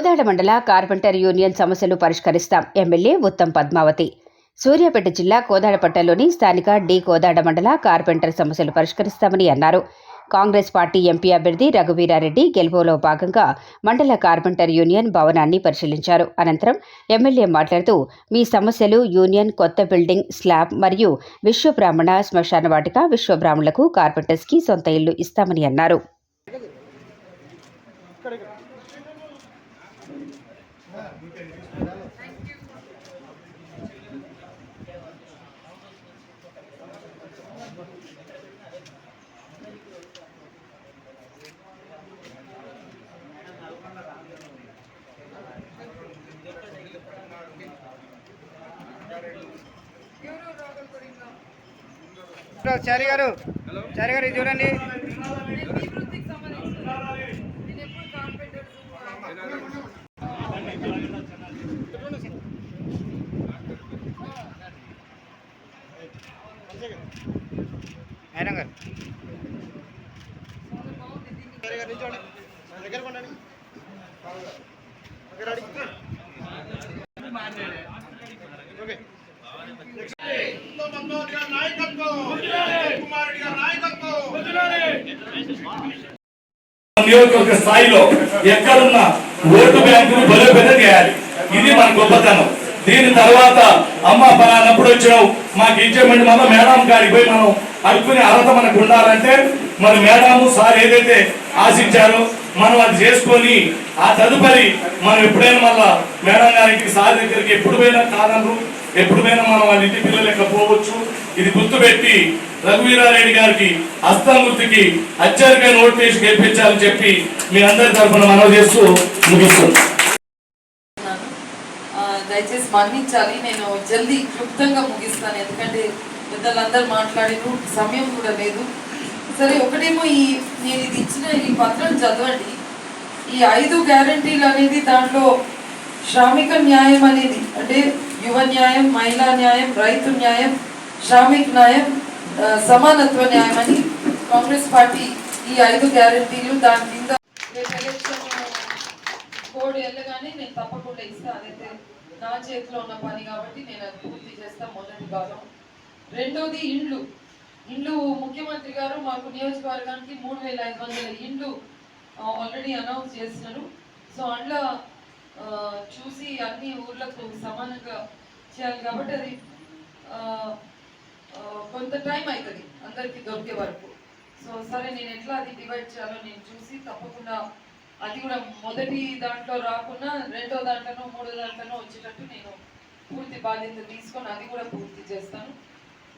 కోదాడ మండల carpenter union సమస్యలు పరిష్కరిస్తాం. ఎమ్మెల్యే ఉత్తమ్ పద్మావతి. సూర్యాపేట జిల్లా కోదాడపట్టలోని స్థానిక డి కోదాడ మండల కార్పెంటర్ సమస్యలు పరిష్కరిస్తామని అన్నారు. కాంగ్రెస్ పార్టీ ఎంపీ అభ్యర్థి రఘువీరారెడ్డి గెలుపులో భాగంగా మండల కార్పెంటర్ యూనియన్ భవనాన్ని పరిశీలించారు. అనంతరం ఎమ్మెల్యే మాట్లాడుతూ మీ సమస్యలు యూనియన్ కొత్త బిల్డింగ్ స్లాబ్ మరియు విశ్వబ్రాహ్మణ శ్మశాన వాటిక విశ్వబ్రాహ్మణులకు కార్పెంటర్స్కి సొంత ఇల్లు ఇస్తామని అన్నారు. చారి గారు. చారి గారు ఇది చూడండి. అయినా గారు. దగ్గర అడిగి. నియోజకవర్గ స్థాయిలో ఎక్కడున్న ఓటు బ్యాంకును బలోపేతం చేయాలి ఇది మన గొప్పతనం. దీని తర్వాత అమ్మ పలానప్పుడు వచ్చావు మాకు ఇచ్చేమండి మన మేడం గారికి పోయి మనం అనుకునే అర్హత మనకు ఉండాలంటే మరి మేడము సార్ ఏదైతే ఆశించారో మనం అది చేసుకొని ఆ తదుపరి మనం ఎప్పుడైనా మళ్ళా మేడం గారికి సార్ దగ్గరికి ఎప్పుడు పోయినా కాదనరు. ఎప్పుడైనా మనం వాళ్ళ ఇంటి పిల్లలు పోవచ్చు? ఇది గుర్తుపెట్టి రఘువీరారెడ్డి గారికి హస్తామృతికి గుర్తుకి అత్యధిక నోటు వేసి గెలిపించాలని చెప్పి మీ అందరి తరఫున మనవి చేస్తూ ముగిస్తున్నాం దయచేసి మన్నించాలి. నేను జల్దీ క్లుప్తంగా ముగిస్తాను. ఎందుకంటే పెద్దలందరూ మాట్లాడిన సమయం కూడా లేదు. సరే ఒకటేమో ఈ నేను ఇది ఇచ్చిన ఈ పత్రం చదవండి. ఈ ఐదు గ్యారంటీలు అనేది దాంట్లో శ్రామిక న్యాయం అనేది అంటే యువ న్యాయం మహిళా న్యాయం రైతు న్యాయం శ్రామిక్ న్యాయం సమానత్వ న్యాయం అని కాంగ్రెస్ పార్టీ ఈ ఐదు గ్యారంటీలు దాని కింద రేపు ఎలక్షన్ కోడ్ వెళ్ళగానే నేను తప్పకుండా ఇస్తా. అదైతే నా చేతిలో ఉన్న పని కాబట్టి నేను అది పూర్తి చేస్తా మొదటి భాగం. రెండోది ఇండ్లు. ఇండ్లు ముఖ్యమంత్రి గారు మాకు నియోజకవర్గానికి మూడు వేల ఐదు వందల ఇండ్లు ఆల్రెడీ అనౌన్స్ చేసినారు. సో అందులో చూసి అన్ని ఊర్లకు సమానంగా చేయాలి కాబట్టి అది కొంత టైం అవుతుంది అందరికీ దొరికే వరకు. సో సరే నేను ఎట్లా అది డివైడ్ చేయాలో నేను చూసి తప్పకుండా అది కూడా మొదటి దాంట్లో రాకుండా రెండో దాంట్లోనో మూడో దాంట్లోనో వచ్చేటట్టు నేను పూర్తి బాధ్యత తీసుకొని అది కూడా పూర్తి చేస్తాను.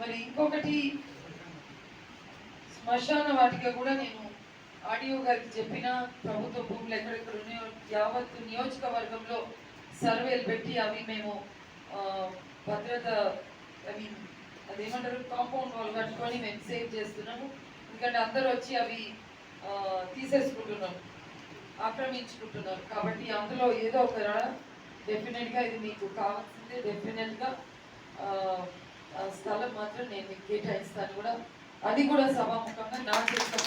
మరి ఇంకొకటి శ్మశాన వాటిక కూడా నేను ఆడియో గారికి చెప్పిన ప్రభుత్వ భూములు ఎక్కడెక్కడ ఉన్నాయో యావత్ నియోజకవర్గంలో సర్వేలు పెట్టి అవి మేము భద్రత భద్రత అవి అదేమంటారు కాంపౌండ్ వాళ్ళు కట్టుకొని మేము సేవ్ చేస్తున్నాము. ఎందుకంటే అందరూ వచ్చి అవి తీసేసుకుంటున్నాం ఆక్రమించుకుంటున్నారు. కాబట్టి అందులో ఏదో ఒక డెఫినెట్గా ఇది మీకు కావాల్సిందే. డెఫినెట్గా స్థలం మాత్రం నేను మీకు కేటాయిస్తాను కూడా. అది కూడా సభాముఖంగా నాకు చేసిన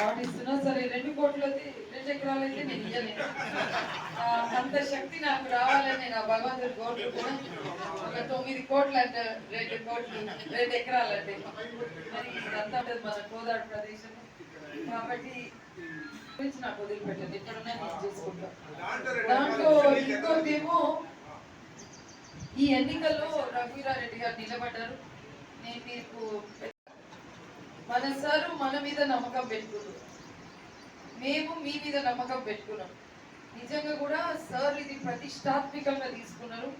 పాటిస్తున్నా సరే రెండు కోట్లు రెండు ఎకరాలు అయితే నేను ఇయ్యలేను అంత శక్తి నాకు రావాలని నేను ఆ భగవంతుడి కోట్లు కూడా ఒక తొమ్మిది కోట్లు అంటే రెండు కోట్లు రెండు ఎకరాలు అంటే మరి ఇదంతా మన కోదాడు ప్రదేశం. కాబట్టి గురించి నాకు వదిలిపెట్టండి. ఎక్కడున్నా నేను చూసుకుంటా. దాంట్లో ఇంకోటేమో ఈ ఎన్నికల్లో రఘువీరారెడ్డి గారు నిలబడ్డారు. నేను మీకు మన సారు మన మీద నమ్మకం పెట్టుకున్నారు. మేము మీ మీద నమ్మకం పెట్టుకున్నాం. నిజంగా కూడా సార్ ఇది ప్రతిష్టాత్మకంగా తీసుకున్నారు.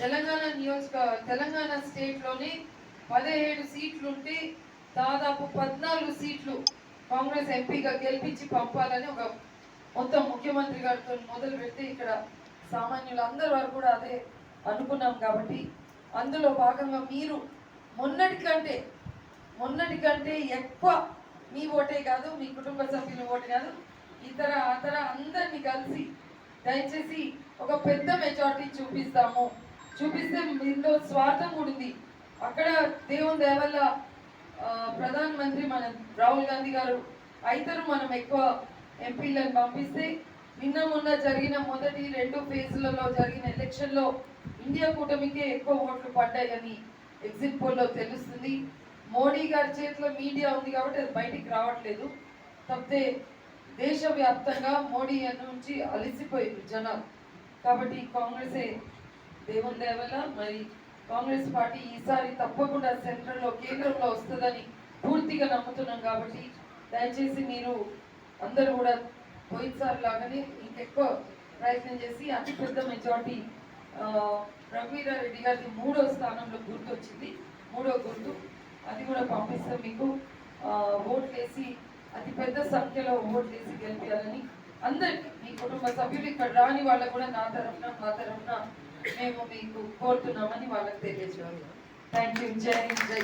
తెలంగాణ నియోజక తెలంగాణ స్టేట్లోనే పదిహేడు సీట్లు ఉంటే దాదాపు పద్నాలుగు సీట్లు కాంగ్రెస్ ఎంపీగా గెలిపించి పంపాలని ఒక మొత్తం ముఖ్యమంత్రి గారితో మొదలు పెడితే ఇక్కడ సామాన్యులు అందరి వరకు కూడా అదే అనుకున్నాం కాబట్టి అందులో భాగంగా మీరు మొన్నటి కంటే మొన్నటి కంటే ఎక్కువ మీ ఓటే కాదు మీ కుటుంబ సభ్యుల ఓటు కాదు ఇతర అతర అందరినీ కలిసి దయచేసి ఒక పెద్ద మెజారిటీ చూపిస్తాము. చూపిస్తే దీంట్లో స్వార్థం ఉంది అక్కడ దేవుని దేవల్ల ప్రధాన మంత్రి ప్రధానమంత్రి మన రాహుల్ గాంధీ గారు అయితరు మనం ఎక్కువ ఎంపీలను పంపిస్తే నిన్న మొన్న జరిగిన మొదటి రెండు ఫేజులలో జరిగిన ఎలక్షన్లో ఇండియా కూటమికే ఎక్కువ ఓట్లు పడ్డాయని ఎగ్జిట్ పోల్లో తెలుస్తుంది. మోడీ గారి చేతిలో మీడియా ఉంది కాబట్టి అది బయటికి రావట్లేదు. తప్పితే దేశవ్యాప్తంగా మోడీ నుంచి అలసిపోయింది జనాలు. కాబట్టి కాంగ్రెసే దేవుని దేవల. మరి కాంగ్రెస్ పార్టీ ఈసారి తప్పకుండా సెంట్రల్లో కేంద్రంలో వస్తుందని పూర్తిగా నమ్ముతున్నాం కాబట్టి దయచేసి మీరు అందరూ కూడా పోయినసారి లాగానే ఇంకెక్కువ ప్రయత్నం చేసి అతి పెద్ద మెజార్టీ రఘువీరారెడ్డి గారి మూడో స్థానంలో గుర్తు వచ్చింది మూడో గుర్తు. అది కూడా పంపిస్తాం మీకు. ఓట్ వేసి అతి పెద్ద సంఖ్యలో ఓట్ వేసి గెలిపించాలని అందరికీ మీ కుటుంబ సభ్యులు ఇక్కడ రాని వాళ్ళకు కూడా నా తరఫున మా తరఫున మేము మీకు కోరుతున్నామని వాళ్ళకి తెలియజేయాలి థ్యాంక్ యూ జై జై